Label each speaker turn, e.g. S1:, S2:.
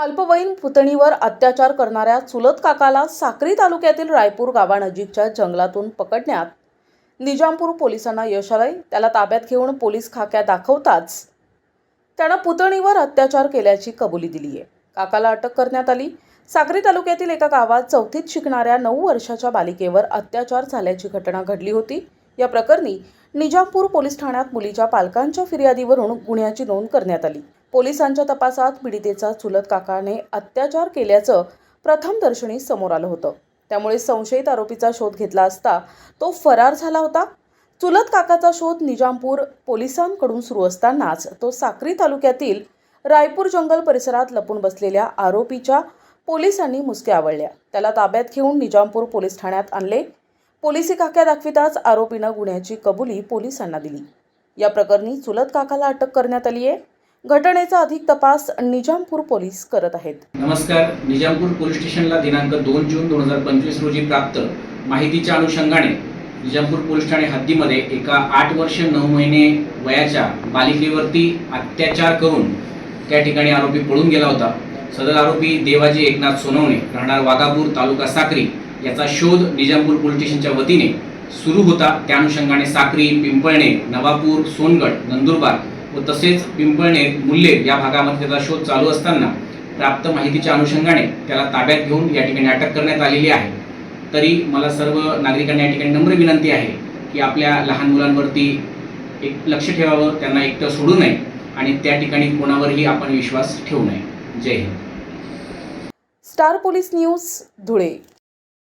S1: अल्पवयीन पुतणीवर अत्याचार करणाऱ्या चुलत काकाला साक्री तालुक्यातील रायपूर गावानजीकच्या जंगलातून पकडण्यात. निजामपूर पोलिसांना यश आलंय. त्याला ताब्यात घेऊन पोलीस खाक्या दाखवताच त्यानं पुतणीवर अत्याचार केल्याची कबुली दिली आहे काकाला अटक करण्यात आली. साक्री तालुक्यातील एका गावात चौथीत शिकणाऱ्या नऊ वर्षाच्या बालिकेवर अत्याचार झाल्याची घटना घडली होती. या प्रकरणी निजामपूर पोलीस ठाण्यात मुलीच्या पालकांच्या फिर्यादीवरून गुन्ह्याची नोंद करण्यात आली. पोलिसांच्या तपासात पीडितेचा चुलत काकाने अत्याचार केल्याचं प्रथमदर्शनी समोर आलं होतं. त्यामुळे संशयित आरोपीचा शोध घेतला असता तो फरार झाला होता. चुलत काकाचा शोध निजामपूर पोलिसांकडून सुरू असतानाच तो साक्री तालुक्यातील रायपूर जंगल परिसरात लपून बसलेल्या आरोपीच्या पोलिसांनी मुसक्या आवळल्या. त्याला ताब्यात घेऊन निजामपूर पोलीस ठाण्यात आणले. पोलिसी काक्या दाखविताच आरोपीनं गुन्ह्याची कबुली पोलिसांना दिली. या प्रकरणी चुलत काकाला अटक करण्यात आली आहे घटनेचा अधिक तपास निजामपूर पोलीस करत आहेत.
S2: नमस्कार. निजामपूर पोलीस स्टेशनला दिनांक दोन जून दोन हजार पंचवीस रोजी प्राप्त माहितीच्या अनुषंगाने निजामपूर पोलीस ठाणे हद्दीमध्ये एका आठ वर्ष नऊ महिने वयाच्या बालिकेवरती अत्याचार करून त्या ठिकाणी आरोपी पळून गेला होता. सदर आरोपी देवाजी एकनाथ सोनवणे राहणार वाघापूर तालुका साक्री याचा शोध निजामपूर पोलीस स्टेशनच्या वतीने सुरू होता. त्या अनुषंगाने साक्री पिंपळणे नवापूर सोनगड नंदुरबार व तसेच पिंपळणे मुल्ले या भागामध्ये त्याचा शोध चालू असताना प्राप्त माहितीच्या अनुषंगाने त्याला ताब्यात घेऊन या ठिकाणी अटक करण्यात आलेली आहे. तरी मला सर्व नागरिकांना या ठिकाणी नम्र विनंती आहे की आपल्या लहान मुलांवरती एक लक्ष ठेवावं त्यांना एकटं सोडू नये आणि त्या ठिकाणी कोणावरही आपण विश्वास ठेवू नये. जय Hind.
S1: Star police news Dhule.